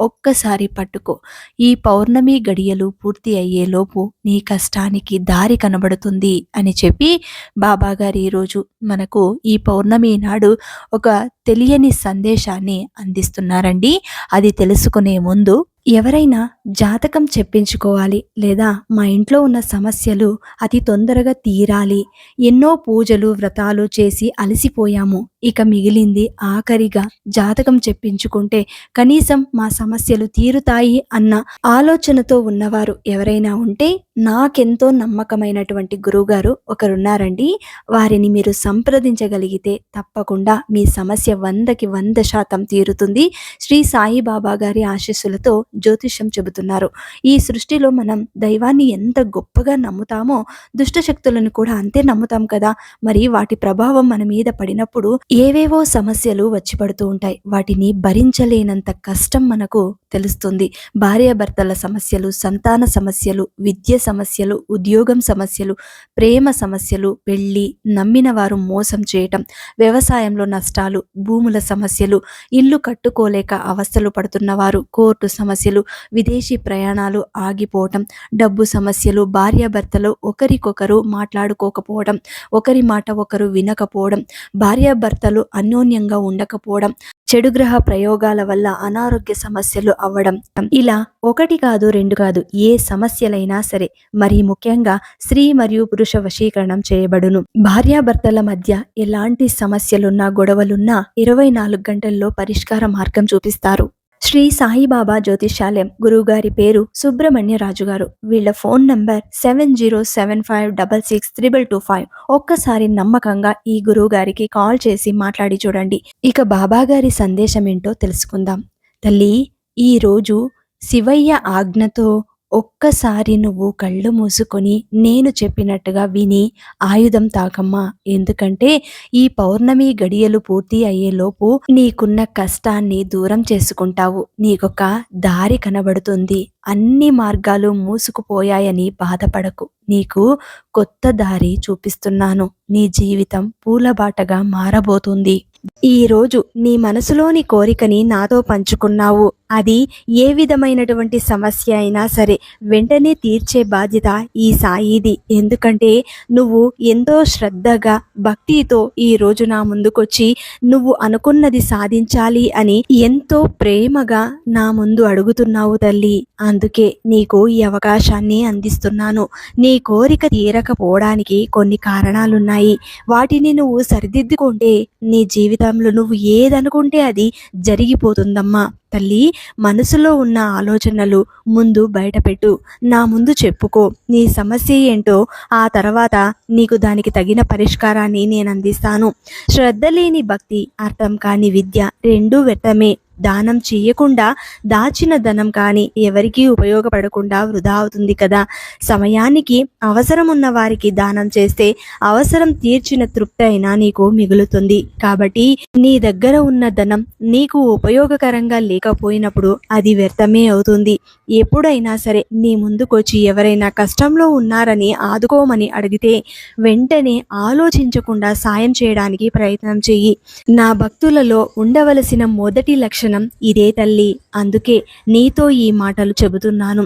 ఒక్కసారి పట్టుకో. ఈ పౌర్ణమి గడియలు పూర్తి అయ్యేలోపు నీ కష్టానికి దారి కనబడుతుంది అని చెప్పి బాబాగారు ఈరోజు మనకు ఈ పౌర్ణమి నాడు ఒక తెలియని సందేశాన్ని అందిస్తున్నారండి. అది తెలుసుకునే ముందు ఎవరైనా జాతకం చెప్పించుకోవాలి లేదా మా ఇంట్లో ఉన్న సమస్యలు అతి తొందరగా తీరాలి. ఎన్నో పూజలు వ్రతాలు చేసి అలసిపోయాము. ఇక మిగిలింది ఆఖరిగా జాతకం చెప్పించుకుంటే కనీసం మా సమస్యలు తీరుతాయి అన్న ఆలోచనతో ఉన్నవారు ఎవరైనా ఉంటే నాకెంతో నమ్మకమైనటువంటి గురువుగారు ఒకరున్నారండి. వారిని మీరు సంప్రదించగలిగితే తప్పకుండా మీ సమస్య వందకి వంద శాతం తీరుతుంది. శ్రీ సాయిబాబా గారి ఆశీస్సులతో జ్యోతిష్యం చెబుతున్నారు. ఈ సృష్టిలో మనం దైవాన్ని ఎంత గొప్పగా నమ్ముతామో దుష్ట శక్తులను కూడా అంతే నమ్ముతాం కదా. మరి వాటి ప్రభావం మన మీద పడినప్పుడు ఏవేవో సమస్యలు వచ్చి పడుతూ ఉంటాయి. వాటిని భరించలేనంత కష్టం మనకు తెలుస్తుంది. భార్యాభర్తల సమస్యలు సంతాన సమస్యలు విద్య సమస్యలు ఉద్యోగం సమస్యలు ప్రేమ సమస్యలు పెళ్ళి నమ్మిన వారు మోసం చేయటం వ్యవసాయంలో నష్టాలు భూముల సమస్యలు ఇల్లు కట్టుకోలేక అవస్థలు పడుతున్నవారు కోర్టు సమస్యలు విదేశీ ప్రయాణాలు ఆగిపోవటం డబ్బు సమస్యలు భార్యాభర్తలు ఒకరికొకరు మాట్లాడుకోకపోవడం ఒకరి మాట ఒకరు వినకపోవడం భార్యాభర్త భర్తలు అన్యోన్యంగా ఉండకపోవడం చెడు గ్రహ ప్రయోగాల వల్ల అనారోగ్య సమస్యలు అవ్వడం ఇలా ఒకటి కాదు రెండు కాదు ఏ సమస్యలైనా సరే మరి ముఖ్యంగా స్త్రీ మరియు పురుష వశీకరణం చేయబడును. భార్యాభర్తల మధ్య ఎలాంటి సమస్యలున్నా గొడవలున్నా ఇరవై నాలుగు గంటల్లో పరిష్కార మార్గం చూపిస్తారు. శ్రీ సాయిబాబా జ్యోతిషాలయం గురువుగారి పేరు సుబ్రహ్మణ్యరాజు గారు వీళ్ళ phone number seven zero seven five double six triple two five. ఒక్కసారి నమ్మకంగా ఈ గురువు గారికి కాల్ చేసి మాట్లాడి చూడండి. ఇక బాబా గారి సందేశం ఏంటో తెలుసుకుందాం. తల్లి ఈ రోజు శివయ్య ఆజ్ఞతో ఒక్కసారి నువ్వు కళ్ళు మూసుకొని నేను చెప్పినట్టుగా విని ఆయుధం తాకమ్మా. ఎందుకంటే ఈ పౌర్ణమి గడియలు పూర్తి అయ్యేలోపు నీకున్న కష్టాన్ని దూరం చేసుకుంటావు. నీకొక దారి కనబడుతుంది. అన్ని మార్గాలు మూసుకుపోయాయని బాధపడకు. నీకు కొత్త దారి చూపిస్తున్నాను. నీ జీవితం పూలబాటగా మారబోతుంది. ఈరోజు నీ మనసులోని కోరికని నాతో పంచుకున్నావు. అది ఏ విధమైనటువంటి సమస్య అయినా సరే వెంటనే తీర్చే బాధ్యత ఈ సాయిది. ఎందుకంటే నువ్వు ఎంతో శ్రద్ధగా భక్తితో ఈ రోజు నా ముందుకొచ్చి నువ్వు అనుకున్నది సాధించాలి అని ఎంతో ప్రేమగా నా ముందు అడుగుతున్నావు తల్లి. అందుకే నీకు ఈ అవకాశాన్ని అందిస్తున్నాను. నీ కోరిక తీరకపోవడానికి కొన్ని కారణాలున్నాయి. వాటిని నువ్వు సరిదిద్దుకుంటే నీ జీవితం జీవితంలో నువ్వు ఏదనుకుంటే అది జరిగిపోతుందమ్మా. తల్లి మనసులో ఉన్న ఆలోచనలు ముందు బయటపెట్టు. నా ముందు చెప్పుకో. నీ సమస్య ఏంటో ఆ తర్వాత నీకు దానికి తగిన పరిష్కారాన్ని నేను అందిస్తాను. శ్రద్ధ లేని భక్తి అర్థం కాని విద్య రెండూ వ్యర్థమే. దానం చేయకుండా దాచిన ధనం కానీ ఎవరికీ ఉపయోగపడకుండా వృధా అవుతుంది కదా. సమయానికి అవసరం ఉన్న వారికి దానం చేస్తే అవసరం తీర్చిన తృప్తి అయినా నీకు మిగులుతుంది. కాబట్టి నీ దగ్గర ఉన్న ధనం నీకు ఉపయోగకరంగా లేకపోయినప్పుడు అది వ్యర్థమే అవుతుంది. ఎప్పుడైనా సరే నీ ముందుకొచ్చి ఎవరైనా కష్టంలో ఉన్నారని ఆదుకోమని అడిగితే వెంటనే ఆలోచించకుండా సాయం చేయడానికి ప్రయత్నం చెయ్యి. నా భక్తులలో ఉండవలసిన మొదటి లక్షణం ఇదే తల్లి అందుకే నీతో ఈ మాటలు చెబుతున్నాను.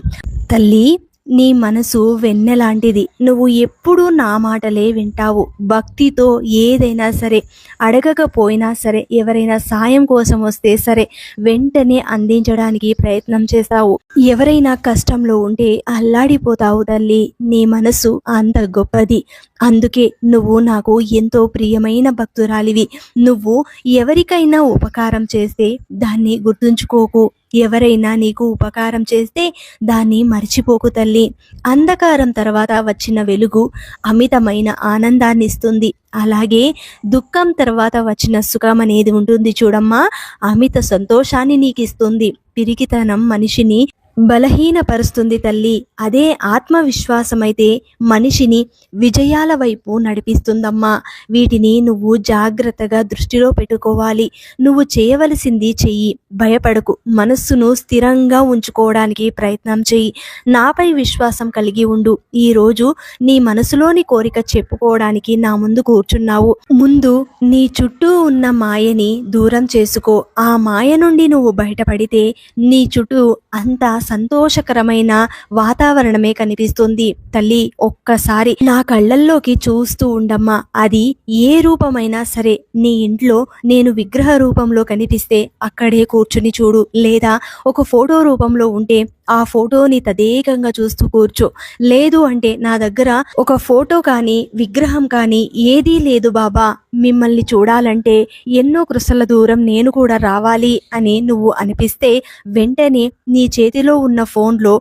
తల్లి నీ మనసు వెన్నెలాంటిది. నువ్వు ఎప్పుడూ నా మాటలే వింటావు. భక్తితో ఏదైనా సరే అడగకపోయినా సరే ఎవరైనా సాయం కోసం వస్తే సరే వెంటనే అందించడానికి ప్రయత్నం చేస్తావు. ఎవరైనా కష్టంలో ఉంటే అల్లాడిపోతావు తల్లి. నీ మనసు అంత గొప్పది. అందుకే నువ్వు నాకు ఎంతో ప్రియమైన భక్తురాలివి. నువ్వు ఎవరికైనా ఉపకారం చేస్తే దాన్ని గుర్తుంచుకోకు. ఎవరైనా నీకు ఉపకారం చేస్తే దాన్ని మర్చిపోకు తల్లి. అంధకారం తర్వాత వచ్చిన వెలుగు అమితమైన ఆనందాన్ని ఇస్తుంది అలాగే దుఃఖం తర్వాత వచ్చిన సుఖం అనేది ఉంటుంది చూడమ్మా. అమిత సంతోషాన్ని నీకు ఇస్తుంది పిరికితనం మనిషిని బలహీనపరుస్తుంది తల్లి. అదే ఆత్మవిశ్వాసమైతే మనిషిని విజయాల వైపు నడిపిస్తుందమ్మా. వీటిని నువ్వు జాగ్రత్తగా దృష్టిలో పెట్టుకోవాలి. నువ్వు చేయవలసింది చెయ్యి. భయపడకు. మనస్సును స్థిరంగా ఉంచుకోవడానికి ప్రయత్నం చెయ్యి. నాపై విశ్వాసం కలిగి ఉండు. ఈరోజు నీ మనసులోని కోరిక చెప్పుకోవడానికి నా ముందు కూర్చున్నావు. ముందు నీ చుట్టూ ఉన్న మాయని దూరం చేసుకో. ఆ మాయ నుండి నువ్వు బయటపడితే నీ చుట్టూ అంతా సంతోషకరమైన వాతావరణమే కనిపిస్తుంది. తల్లి ఒక్కసారి నా కళ్ళల్లోకి చూస్తూ ఉండమ్మా. అది ఏ రూపమైనా సరే నీ ఇంట్లో నేను విగ్రహ రూపంలో కనిపిస్తే అక్కడే కూర్చుని చూడు. లేదా ఒక ఫోటో రూపంలో ఉంటే ఆ ఫోటోని తదేకంగా చూస్తూ కూర్చో. లేదు అంటే నా దగ్గర ఒక ఫోటో కానీ విగ్రహం కానీ ఏదీ లేదు బాబా. మిమ్మల్ని చూడాలంటే ఎన్నో కృషల దూరం నేను కూడా రావాలి అని నువ్వు అనిపిస్తే వెంటనే నీ చేతిలో ఉన్న ఫోన్లో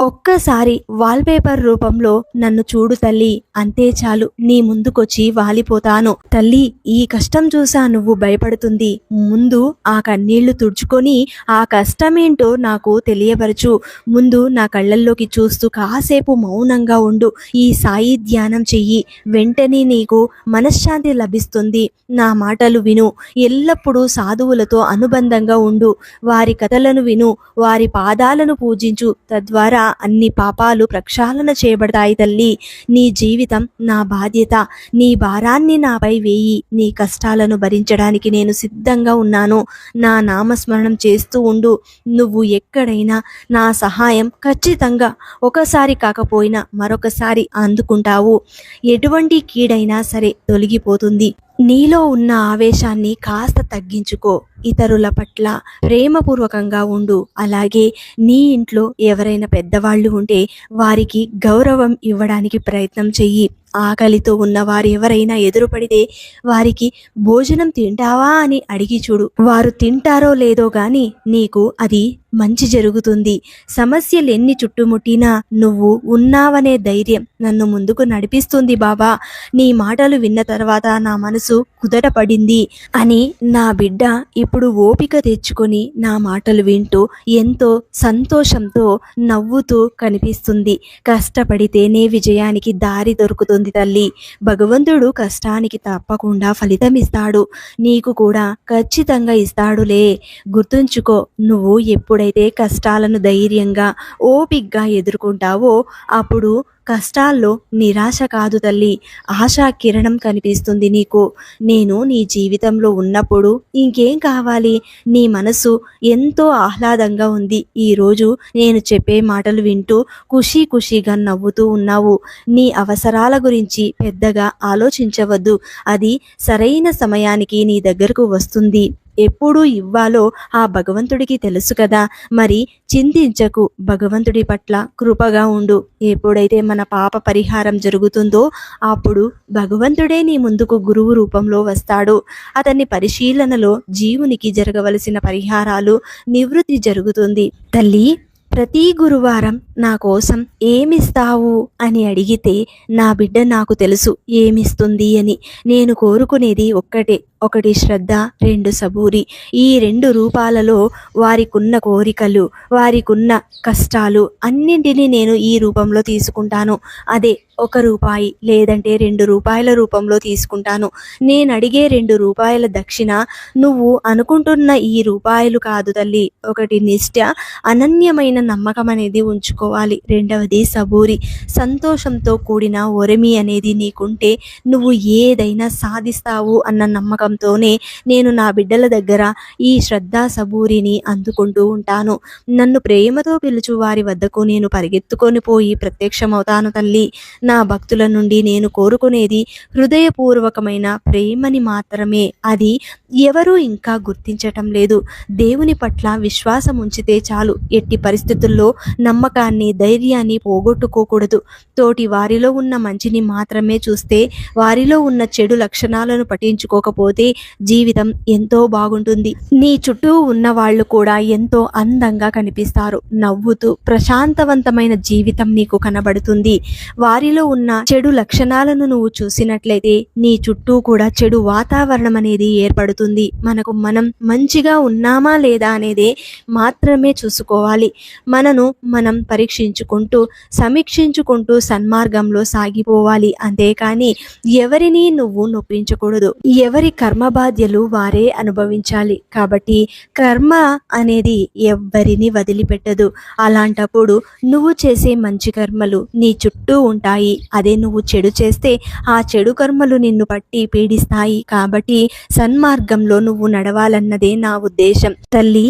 ఒక్కసారి వాల్పేపర్ రూపంలో నన్ను చూడు తల్లి అంతే చాలు నీ ముందుకొచ్చి వాలిపోతాను. తల్లి ఈ కష్టం చూసా నువ్వు భయపడుతుంది. ముందు ఆ కన్నీళ్ళు తుడుచుకొని ఆ కష్టమేంటో నాకు తెలియపరచు. ముందు నా కళ్ళల్లోకి చూస్తూ కాసేపు మౌనంగా ఉండు. ఈ సాయి ధ్యానం చెయ్యి. వెంటనే నీకు మనశ్శాంతి లభిస్తుంది. నా మాటలు విను. ఎల్లప్పుడూ సాధువులతో అనుబంధంగా ఉండు. వారి కథలను విను. వారి పాదాలను పూజించు. తద్వారా అన్ని పాపాలు ప్రక్షాళన చేయబడతాయి తల్లి. నీ జీవితం నా బాధ్యత. నీ భారాన్ని నాపై వేయి. నీ కష్టాలను భరించడానికి నేను సిద్ధంగా ఉన్నాను. నా నామస్మరణం చేస్తూ ఉండు. నువ్వు ఎక్కడైనా నా సహాయం ఖచ్చితంగా ఒకసారి కాకపోయినా మరొకసారి అందుకుంటావు. ఎటువంటి కీడైనా సరే తొలగిపోతుంది. నీలో ఉన్న ఆవేశాన్ని కాస్త తగ్గించుకో. ఇతరుల పట్ల ప్రేమపూర్వకంగా ఉండు. అలాగే నీ ఇంట్లో ఎవరైనా పెద్దవాళ్ళు ఉంటే వారికి గౌరవం ఇవ్వడానికి ప్రయత్నం చెయ్యి. ఆకలితో ఉన్న వారు ఎవరైనా ఎదురుపడితే వారికి భోజనం తింటావా అని అడిగి చూడు. వారు తింటారో లేదో గాని నీకు అది మంచి జరుగుతుంది. సమస్యలు ఎన్ని చుట్టుముట్టినా నువ్వు ఉన్నావనే ధైర్యం నన్ను ముందుకు నడిపిస్తుంది బాబా నీ మాటలు విన్న తర్వాత నా మనసు కుదట పడింది అని నా బిడ్డ ఇప్పుడు ఓపిక తెచ్చుకొని నా మాటలు వింటూ ఎంతో సంతోషంతో నవ్వుతూ కనిపిస్తుంది. కష్టపడితేనే విజయానికి దారి దొరుకుతుంది తల్లి. భగవంతుడు కష్టానికి తప్పకుండా ఫలితం ఇస్తాడు. నీకు కూడా ఖచ్చితంగా ఇస్తాడులే. గుర్తుంచుకో నువ్వు ఎప్పుడైతే కష్టాలను ధైర్యంగా ఓపిగ్గా ఎదుర్కొంటావో అప్పుడు కష్టాల్లో నిరాశ కాదు తల్లి. ఆశా కిరణం కనిపిస్తుంది నీకు. నేను నీ జీవితంలో ఉన్నప్పుడు ఇంకేం కావాలి? నీ మనసు ఎంతో ఆహ్లాదంగా ఉంది. ఈరోజు నేను చెప్పే మాటలు వింటూ ఖుషీ ఖుషీగా నవ్వుతూ ఉన్నావు. నీ అవసరాల గురించి పెద్దగా ఆలోచించవద్దు. అది సరైన సమయానికి నీ దగ్గరకు వస్తుంది. ఎప్పుడు ఇవ్వాలో ఆ భగవంతుడికి తెలుసు కదా. మరి చింతించకు భగవంతుడి పట్ల కృపగా ఉండు. ఎప్పుడైతే మన పాప పరిహారం జరుగుతుందో అప్పుడు భగవంతుడే నీ ముందుకు గురువు రూపంలో వస్తాడు. అతన్ని పరిశీలనలో జీవునికి జరగవలసిన పరిహారాలు నివృత్తి జరుగుతుంది. తల్లి ప్రతి గురువారం నా కోసం ఏమిస్తావు అని అడిగితే నా బిడ్డ నాకు తెలుసు ఏమిస్తుంది అని. నేను కోరుకునేది ఒక్కటే ఒకటి శ్రద్ధ రెండు సబూరి. ఈ రెండు రూపాలలో వారికున్న కోరికలు వారికున్న కష్టాలు అన్నింటినీ నేను ఈ రూపంలో తీసుకుంటాను. అదే ఒక రూపాయి లేదంటే రెండు రూపాయల రూపంలో తీసుకుంటాను. నేను అడిగే రెండు రూపాయల దక్షిణ నువ్వు అనుకుంటున్న ఈ రూపాయలు కాదు తల్లి. ఒకటి నిష్ఠ అనన్యమైన నమ్మకం అనేది ఉంచుకోవాలి. రెండవది సబూరి. సంతోషంతో కూడిన ఒరమి అనేది నీకుంటే నువ్వు ఏదైనా సాధిస్తావు అన్న నమ్మకం నమ్మకంతోనే నేను నా బిడ్డల దగ్గర ఈ శ్రద్ధా సబూరిని అందుకుంటూ ఉంటాను. నన్ను ప్రేమతో పిలుచు వారి వద్దకు నేను పరిగెత్తుకొని పోయి ప్రత్యక్షమవుతాను తల్లి. నా భక్తుల నుండి నేను కోరుకునేది హృదయపూర్వకమైన ప్రేమని మాత్రమే. అది ఎవరూ ఇంకా గుర్తించటం లేదు. దేవుని పట్ల విశ్వాసం ఉంచితే చాలు. ఎట్టి పరిస్థితుల్లో నమ్మకాన్ని ధైర్యాన్ని పోగొట్టుకోకూడదు. తోటి వారిలో ఉన్న మంచిని మాత్రమే చూస్తే వారిలో ఉన్న చెడు లక్షణాలను లేకపోతే జీవితం ఎంతో బాగుంటుంది. నీ చుట్టూ ఉన్న వాళ్ళు కూడా ఎంతో అందంగా కనిపిస్తారు. నవ్వుతూ ప్రశాంతవంతమైన జీవితం నీకు కనబడుతుంది. వారిలో ఉన్న చెడు లక్షణాలను నువ్వు చూసినట్లయితే నీ చుట్టూ కూడా చెడు వాతావరణం అనేది ఏర్పడుతుంది. మనకు మనం మంచిగా ఉన్నామా లేదా అనేది మాత్రమే చూసుకోవాలి. మనను మనం పరీక్షించుకుంటూ సమీక్షించుకుంటూ సన్మార్గంలో సాగిపోవాలి. అంతేకాని ఎవరిని నువ్వు నొప్పించకూడదు. ఎవరి కర్మ బాధ్యలు వారే అనుభవించాలి. కాబట్టి కర్మ అనేది ఎవ్వరిని వదిలిపెట్టదు. అలాంటప్పుడు నువ్వు చేసే మంచి కర్మలు నీ చుట్టూ ఉంటాయి. అదే నువ్వు చెడు చేస్తే ఆ చెడు కర్మలు నిన్ను పట్టి పీడిస్తాయి. కాబట్టి సన్మార్గంలో నువ్వు నడవాలన్నదే నా ఉద్దేశం. తల్లి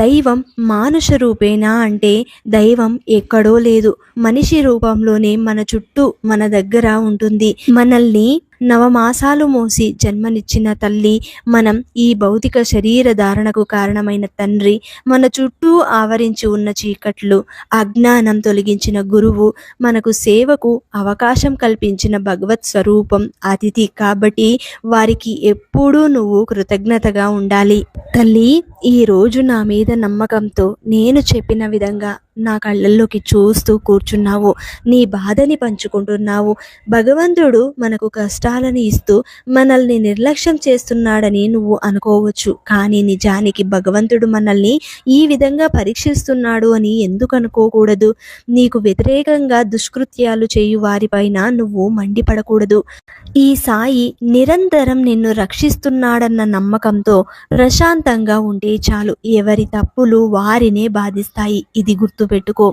దైవం మానుష రూపేనా అంటే దైవం ఎక్కడో లేదు. మనిషి రూపంలోనే మన చుట్టూ మన దగ్గర ఉంటుంది. మనల్ని నవమాసాలు మోసి జన్మనిచ్చిన తల్లి మనం ఈ భౌతిక శరీర ధారణకు కారణమైన తండ్రి మన చుట్టూ ఆవరించి ఉన్న చీకట్లు అజ్ఞానం తొలగించిన గురువు మనకు సేవకు అవకాశం కల్పించిన భగవత్ స్వరూపం అతిథి కాబట్టి వారికి ఎప్పుడూ నువ్వు కృతజ్ఞతగా ఉండాలి. తల్లి ఈ రోజు నా మీద నమ్మకంతో నేను చెప్పిన విధంగా నా కళ్ళల్లోకి చూస్తూ కూర్చున్నావు. నీ బాధని పంచుకుంటున్నావు. భగవంతుడు మనకు కష్టాలని ఇస్తూ మనల్ని నిర్లక్ష్యం చేస్తున్నాడని నువ్వు అనుకోవచ్చు. కానీ నిజానికి భగవంతుడు మనల్ని ఈ విధంగా పరీక్షిస్తున్నాడు అని ఎందుకు అనుకోకూడదు? నీకు వ్యతిరేకంగా దుష్కృత్యాలు చేయు వారిపైన నువ్వు మండిపడకూడదు. ఈ సాయి నిరంతరం నిన్ను రక్షిస్తున్నాడన్న నమ్మకంతో ప్రశాంతంగా ఉండే చాలు. ఎవరి తప్పులు వారినే బాధిస్తాయి. ఇది గుర్తుపెట్టుకో.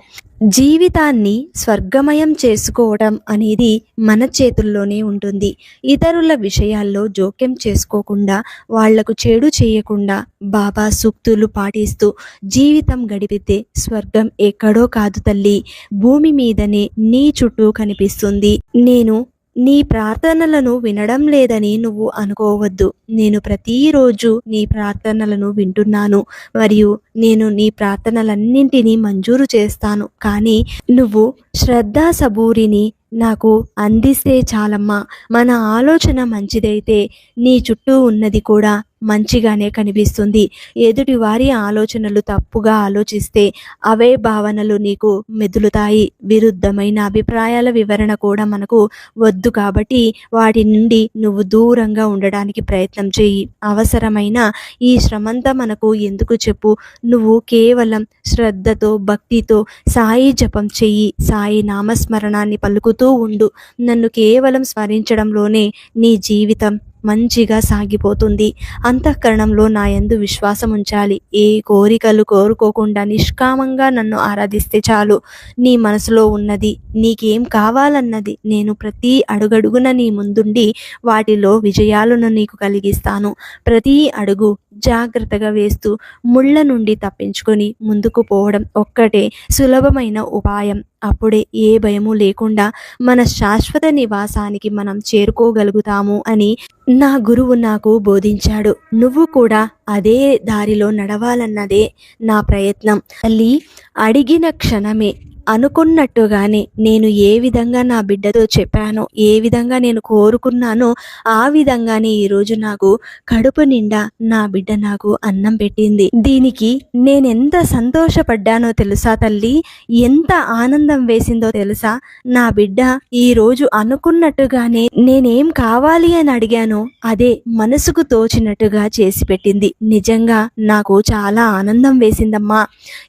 జీవితాన్ని స్వర్గమయం చేసుకోవడం అనేది మన చేతుల్లోనే ఉంటుంది. ఇతరుల విషయాల్లో జోక్యం చేసుకోకుండా వాళ్ళకు చెడు చేయకుండా బాబా సూక్తులు పాటిస్తూ జీవితం గడిపితే స్వర్గం ఎక్కడో కాదు తల్లి. భూమి మీదనే నీ చుట్టూ కనిపిస్తుంది. నేను నీ ప్రార్థనలను వినడం లేదని నువ్వు అనుకోవద్దు. నేను ప్రతిరోజు నీ ప్రార్థనలను వింటున్నాను మరియు నేను నీ ప్రార్థనలన్నింటినీ మంజూరు చేస్తాను. కానీ నువ్వు శ్రద్ధా సబూరిని నాకు అందిస్తే చాలమ్మా. మన ఆలోచన మంచిదైతే నీ చుట్టూ ఉన్నది కూడా మంచిగానే కనిపిస్తుంది. ఎదుటి వారి ఆలోచనలు తప్పుగా ఆలోచిస్తే అవే భావనలు నీకు మెదులుతాయి. విరుద్ధమైన అభిప్రాయాల వివరణ కూడా మనకు వద్దు కాబట్టి వాటి నుండి నువ్వు దూరంగా ఉండడానికి ప్రయత్నం చేయి. అవసరమైన ఈ శ్రమంతా మనకు ఎందుకు చెప్పు? నువ్వు కేవలం శ్రద్ధతో భక్తితో సాయి జపం చెయ్యి సాయి నామస్మరణాన్ని పలుకుతూ ఉండు. నన్ను కేవలం స్మరించడంలోనే నీ జీవితం మంచిగా సాగిపోతుంది. అంతఃకరణంలో నా ఎందు విశ్వాసం ఉంచాలి. ఏ కోరికలు కోరుకోకుండా నిష్కామంగా నన్ను ఆరాధిస్తే చాలు. నీ మనసులో ఉన్నది నీకేం కావాలన్నది నేను ప్రతి అడుగడుగున నీ ముందుండి వాటిలో విజయాలను నీకు కలిగిస్తాను. ప్రతి అడుగు జాగ్రత్తగా వేస్తూ ముళ్ళ నుండి తప్పించుకొని ముందుకు పోవడం ఒక్కటే సులభమైన ఉపాయం. అప్పుడే ఏ భయము లేకుండా మన శాశ్వత నివాసానికి మనం చేరుకోగలుగుతాము అని నా గురువు నాకు బోధించాడు. నువ్వు కూడా అదే దారిలో నడవాలన్నదే నా ప్రయత్నం. తల్లి అడిగిన క్షణమే అనుకున్నట్టుగానే నేను ఏ విధంగా నా బిడ్డతో చెప్పానో ఏ విధంగా నేను కోరుకున్నానో ఆ విధంగానే ఈరోజు నాకు కడుపు నిండా నా బిడ్డ నాకు అన్నం పెట్టింది. దీనికి నేనెంత సంతోషపడ్డానో తెలుసా తల్లి? ఎంత ఆనందం వేసిందో తెలుసా? నా బిడ్డ ఈరోజు అనుకున్నట్టుగానే నేనేం కావాలి అని అడిగానో అదే మనసుకు తోచినట్టుగా చేసి పెట్టింది. నిజంగా నాకు చాలా ఆనందం వేసిందమ్మా.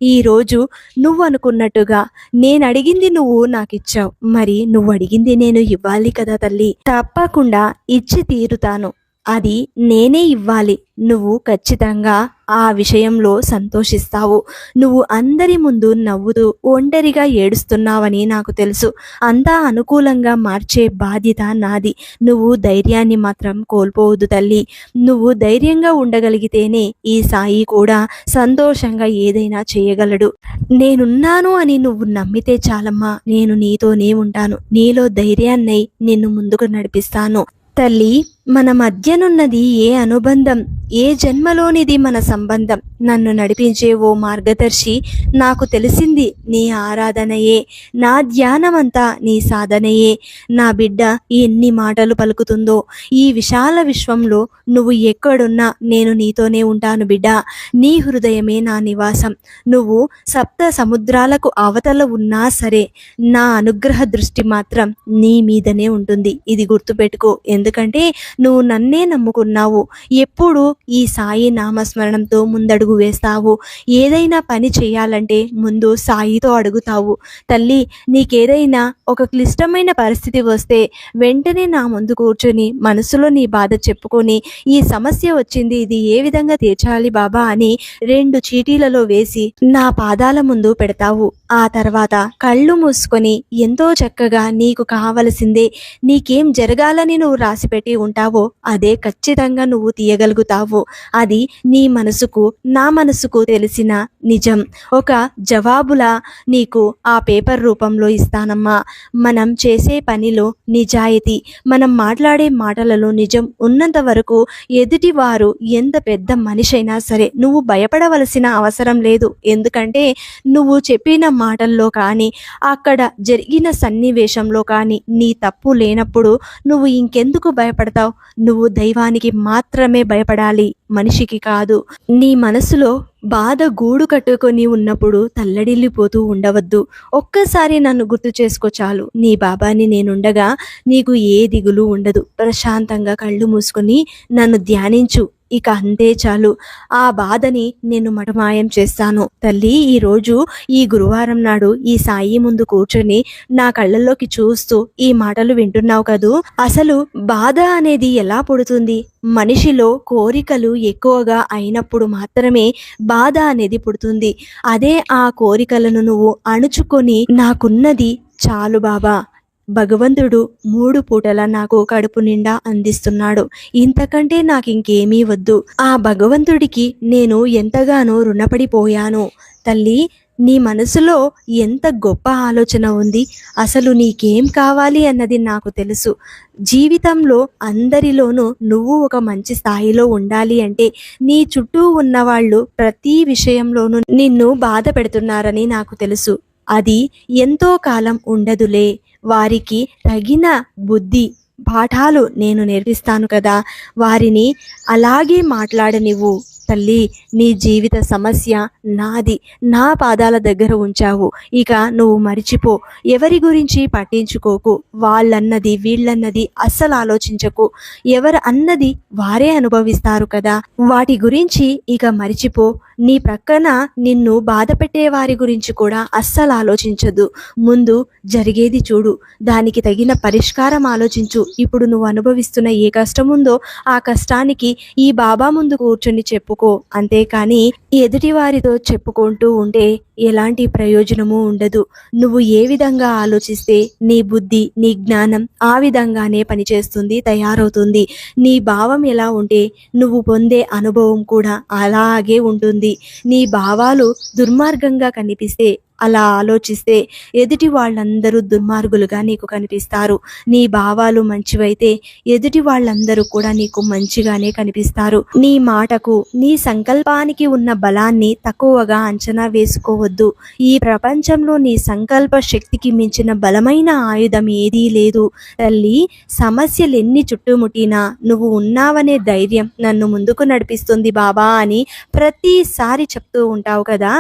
ఈరోజు నువ్వు అనుకున్నట్టుగా నేను అడిగింది నువ్వు నాకు ఇచ్చావు మరి నువ్వు అడిగింది నేను ఇవ్వాలి కదా తల్లి. తప్పకుండా ఇచ్చి తీరుతాను. అది నేనే ఇవ్వాలి. నువ్వు ఖచ్చితంగా ఆ విషయంలో సంతోషిస్తావు. నువ్వు అందరి ముందు నవ్వుతూ ఒంటరిగా ఏడుస్తున్నావని నాకు తెలుసు. అంతా అనుకూలంగా మార్చే బాధ్యత నాది. నువ్వు ధైర్యాన్ని మాత్రం కోల్పోవద్దు తల్లి. నువ్వు ధైర్యంగా ఉండగలిగితేనే ఈ సాయి కూడా సంతోషంగా ఏదైనా చేయగలడు. నేనున్నాను అని నువ్వు నమ్మితే చాలమ్మా. నేను నీతోనే ఉంటాను. నీలో ధైర్యాన్నై నిన్ను ముందుకు నడిపిస్తాను. తల్లి మన మధ్యనున్నది ఏ అనుబంధం ఏ జన్మలోనిది మన సంబంధం? నన్ను నడిపించే ఓ మార్గదర్శి నాకు తెలిసింది నీ ఆరాధనయే నా ధ్యానమంతా నీ సాధనయే. నా బిడ్డ ఎన్ని మాటలు పలుకుతుందో ఈ విశాల విశ్వంలో నువ్వు ఎక్కడున్నా నేను నీతోనే ఉంటాను బిడ్డ. నీ హృదయమే నా నివాసం. నువ్వు సప్త సముద్రాలకు అవతల ఉన్నా సరే నా అనుగ్రహ దృష్టి మాత్రం నీ మీదనే ఉంటుంది. ఇది గుర్తుపెట్టుకో. ఎందుకంటే నువ్వు నన్నే నమ్ముకున్నావు. ఎప్పుడు ఈ సాయి నామస్మరణంతో ముందడుగు వేస్తావు. ఏదైనా పని చేయాలంటే ముందు సాయితో అడుగుతావు. తల్లి నీకేదైనా ఒక క్లిష్టమైన పరిస్థితి వస్తే వెంటనే నా ముందు కూర్చొని మనసులో నీ బాధ చెప్పుకొని ఈ సమస్య వచ్చింది ఇది ఏ విధంగా తీర్చాలి బాబా అని రెండు చీటీలలో వేసి నా పాదాల ముందు పెడతావు. ఆ తర్వాత కళ్ళు మూసుకొని ఎంతో చక్కగా నీకు కావలసిందే నీకేం జరగాలని నువ్వు రాసిపెట్టి ఉంటావు. అదే ఖచ్చితంగా నువ్వు తీయగలుగుతావు. అది నీ మనసుకు నా మనసుకు తెలిసిన నిజం. ఒక జవాబులా నీకు ఆ పేపర్ రూపంలో ఇస్తానమ్మా. మనం చేసే పనిలో నిజాయితీ మనం మాట్లాడే మాటలలో నిజం ఉన్నంత వరకు ఎదుటివారు ఎంత పెద్ద మనిషి అయినా సరే నువ్వు భయపడవలసిన అవసరం లేదు. ఎందుకంటే నువ్వు చెప్పిన మాటల్లో కానీ అక్కడ జరిగిన సన్నివేశంలో కానీ నీ తప్పు లేనప్పుడు నువ్వు ఇంకెందుకు భయపడతావు? నువ్వు దైవానికి మాత్రమే భయపడాలి మనిషికి కాదు. నీ మనసులో బాధ గూడు కట్టుకొని ఉన్నప్పుడు తల్లడిల్లిపోతూ ఉండవద్దు. ఒక్కసారి నన్ను గుర్తు చేసుకో చాలు. నీ బాబాని నేనుండగా నీకు ఏ దిగులు ఉండదు. ప్రశాంతంగా కళ్ళు మూసుకొని నన్ను ధ్యానించు. ఇక అంతే చాలు. ఆ బాధని నేను మటమాయం చేస్తాను. తల్లి ఈరోజు ఈ గురువారం నాడు ఈ సాయి ముందు కూర్చొని నా కళ్ళల్లోకి చూస్తూ ఈ మాటలు వింటున్నావు కదూ? అసలు బాధ అనేది ఎలా పుడుతుంది? మనిషిలో కోరికలు ఎక్కువగా అయినప్పుడు మాత్రమే బాధ అనేది పుడుతుంది. అదే ఆ కోరికలను నువ్వు అణుచుకొని నాకున్నది చాలు బాబా. భగవంతుడు మూడు పూటల నాకు కడుపు నిండా అందిస్తున్నాడు. ఇంతకంటే నాకు ఇంకేమీ వద్దు. ఆ భగవంతుడికి నేను ఎంతగానో రుణపడిపోయాను. తల్లి నీ మనసులో ఎంత గొప్ప ఆలోచన ఉంది? అసలు నీకేం కావాలి అన్నది నాకు తెలుసు. జీవితంలో అందరిలోనూ నువ్వు ఒక మంచి స్థాయిలో ఉండాలి అంటే నీ చుట్టూ ఉన్నవాళ్ళు ప్రతి విషయంలోనూ నిన్ను బాధ పెడుతున్నారని నాకు తెలుసు. అది ఎంతో కాలం ఉండదులే. వారికి తగిన బుద్ధి పాఠాలు నేను నేర్పిస్తాను కదా. వారిని అలాగే మాట్లాడనివ్వు. తల్లి నీ జీవిత సమస్య నాది. నా పాదాల దగ్గర ఉంచావు. ఇక నువ్వు మరిచిపో. ఎవరి గురించి పట్టించుకోకు. వాళ్ళన్నది వీళ్ళన్నది అస్సలు ఆలోచించకు. ఎవరు అన్నది వారే అనుభవిస్తారు కదా. వాటి గురించి ఇక మరిచిపో. నీ ప్రక్కన నిన్ను బాధ పెట్టే వారి గురించి కూడా అస్సలు ఆలోచించదు. ముందు జరిగేది చూడు. దానికి తగిన పరిష్కారం ఆలోచించు. ఇప్పుడు నువ్వు అనుభవిస్తున్న ఏ కష్టం ఉందో ఆ కష్టానికి ఈ బాబా ముందు కూర్చొని చెప్పుకో. అంతేకాని ఎదుటి వారితో చెప్పుకుంటూ ఉంటే ఎలాంటి ప్రయోజనము ఉండదు. నువ్వు ఏ విధంగా ఆలోచిస్తే నీ బుద్ధి నీ జ్ఞానం ఆ విధంగానే పనిచేస్తుంది తయారవుతుంది. నీ భావం ఎలా ఉంటే నువ్వు పొందే అనుభవం కూడా అలాగే ఉంటుంది. నీ భావాలు దుర్మార్గంగా కనిపిస్తే అలా ఆలోచిస్తే ఎదుటి వాళ్ళందరూ దుర్మార్గులుగా నీకు కనిపిస్తారు. నీ భావాలు మంచివైతే ఎదుటి వాళ్ళందరూ కూడా నీకు మంచిగానే కనిపిస్తారు. నీ మాటకు నీ సంకల్పానికి ఉన్న బలాన్ని తక్కువగా అంచనా వేసుకోవద్దు. ఈ ప్రపంచంలో నీ సంకల్ప శక్తికి మించిన బలమైన ఆయుధం ఏదీ లేదు. తల్లి సమస్యలు ఎన్ని చుట్టుముట్టినా నువ్వు ఉన్నావనే ధైర్యం నన్ను ముందుకు నడిపిస్తుంది బాబా అని ప్రతిసారి చెప్తూ ఉంటావు కదా.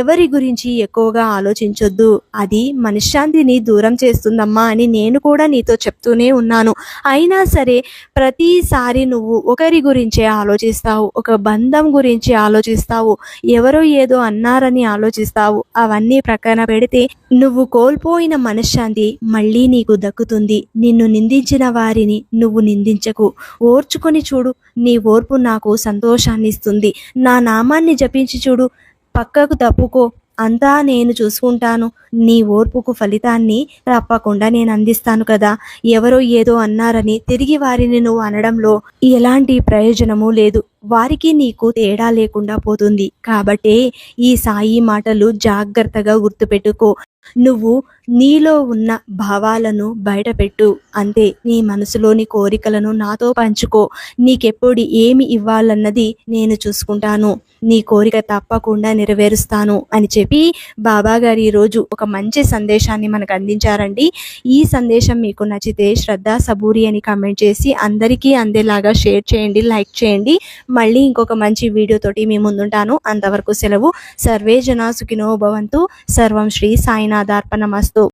ఎవరి గురించి ఎక్కువగా ఆలోచించొద్దు. అది మనశ్శాంతిని దూరం చేస్తుందమ్మా అని నేను కూడా నీతో చెప్తూనే ఉన్నాను. అయినా సరే ప్రతిసారి నువ్వు ఒకరి గురించే ఆలోచిస్తావు ఒక బంధం గురించి ఆలోచిస్తావు ఎవరో ఏదో అన్నారని ఆలోచిస్తావు. అవన్నీ ప్రక్కన పెడితే నువ్వు కోల్పోయిన మనశ్శాంతి మళ్ళీ నీకు దక్కుతుంది. నిన్ను నిందించిన వారిని నువ్వు నిందించకు. ఓర్చుకొని చూడు నీ ఓర్పు నాకు సంతోషాన్ని ఇస్తుంది నా నామాన్ని జపించి చూడు పక్కకు తప్పుకో. అంతా నేను చూసుకుంటాను. నీ ఓర్పుకు ఫలితాన్ని తప్పకుండా నేను అందిస్తాను కదా. ఎవరో ఏదో అన్నారని తిరిగి వారిని నువ్వు అనడంలో ఎలాంటి ప్రయోజనము లేదు. వారికి నీకు తేడా లేకుండా పోతుంది. కాబట్టే ఈ సాయి మాటలు జాగ్రత్తగా గుర్తుపెట్టుకో. నువ్వు నీలో ఉన్న భావాలను బయటపెట్టు. అంతే నీ మనసులోని కోరికలను నాతో పంచుకో. నీకెప్పుడు ఏమి ఇవ్వాలన్నది నేను చూసుకుంటాను. నీ కోరిక తప్పకుండా నెరవేరుస్తాను అని చెప్పి బాబాగారు ఈరోజు ఒక మంచి సందేశాన్ని మనకు అందించారండి. ఈ సందేశం మీకు నచ్చితే శ్రద్ధ సబూరి అని కమెంట్ చేసి అందరికీ అందేలాగా షేర్ చేయండి లైక్ చేయండి. మళ్ళీ ఇంకొక మంచి వీడియోతోటి మీ ముందుంటాను. అంతవరకు సెలవు. సర్వే జనా సుఖినో భవంతు. సర్వం శ్రీ సాయినాథార్పణమస్తు